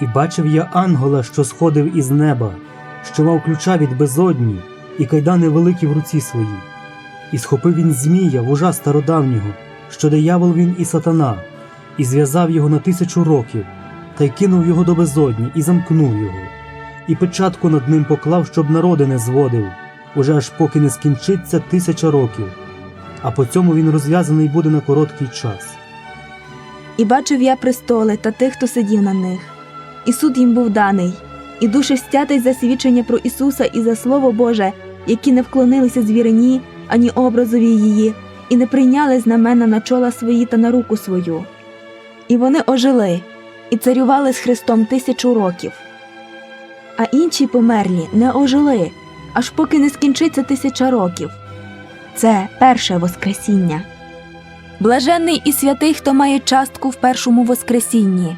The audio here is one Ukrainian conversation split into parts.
І бачив я ангела, що сходив із неба, що мав ключа від безодні, і кайдани великі в руці своїй. І схопив він Змія, вужа стародавнього, що диявол він і сатана, і зв'язав його на тисячу років, та й кинув його до безодні, і замкнув його, і печатку над ним поклав, щоб народи не зводив, уже аж поки не скінчиться тисяча років, а по цьому він розв'язаний буде на короткий час. І бачив я престоли та тих, хто сидів на них, і суд їм був даний, і душі стятись за свідчення про Ісуса і за Слово Боже, які не вклонилися звірині, ані образові її, і не прийняли знамена на чола свої та на руку свою. І вони ожили, і царювали з Христом тисячу років. А інші померлі не ожили, аж поки не скінчиться тисяча років. Це перше Воскресіння. Блаженний і святий, хто має частку в першому Воскресінні.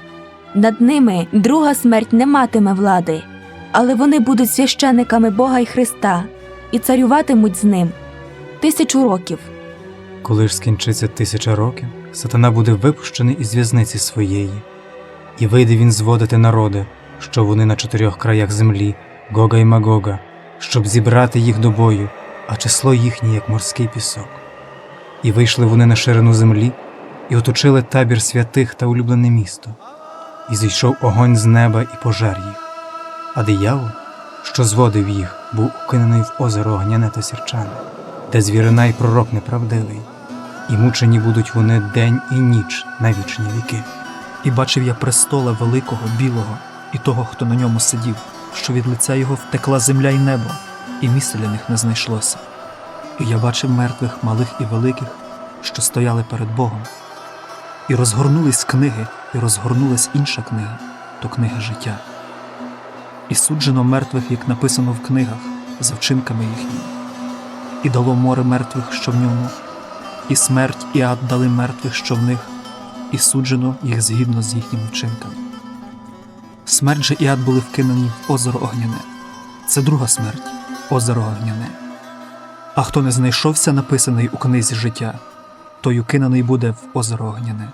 Над ними друга смерть не матиме влади, але вони будуть священиками Бога і Христа і царюватимуть з ним тисячу років. Коли ж скінчиться тисяча років, сатана буде випущений із в'язниці своєї, і вийде він зводити народи, що вони на чотирьох краях землі, Гога і Магога, щоб зібрати їх до бою, а число їхнє, як морський пісок. І вийшли вони на ширину землі, і оточили табір святих та улюблене місто, і зійшов огонь з неба і пожер їх. А диявол, що зводив їх, був укинений в озеро огняне та сірчане, де звірина й пророк неправдивий, і мучені будуть вони день і ніч на вічні віки. І бачив я престола великого, білого, і того, хто на ньому сидів, що від лиця його втекла земля і небо, і місця для них не знайшлося. І я бачив мертвих, малих і великих, що стояли перед Богом. І розгорнулись книги, і розгорнулась інша книга, то книга життя. І суджено мертвих, як написано в книгах, за вчинками їхніми. І дало море мертвих, що в ньому, і смерть, і ад дали мертвих, що в них, і суджено їх згідно з їхніми вчинками. Смерть же і ад були вкинені в озеро огняне. Це друга смерть озеро огняне. А хто не знайшовся написаний у книзі життя, той укинений буде в озеро огняне.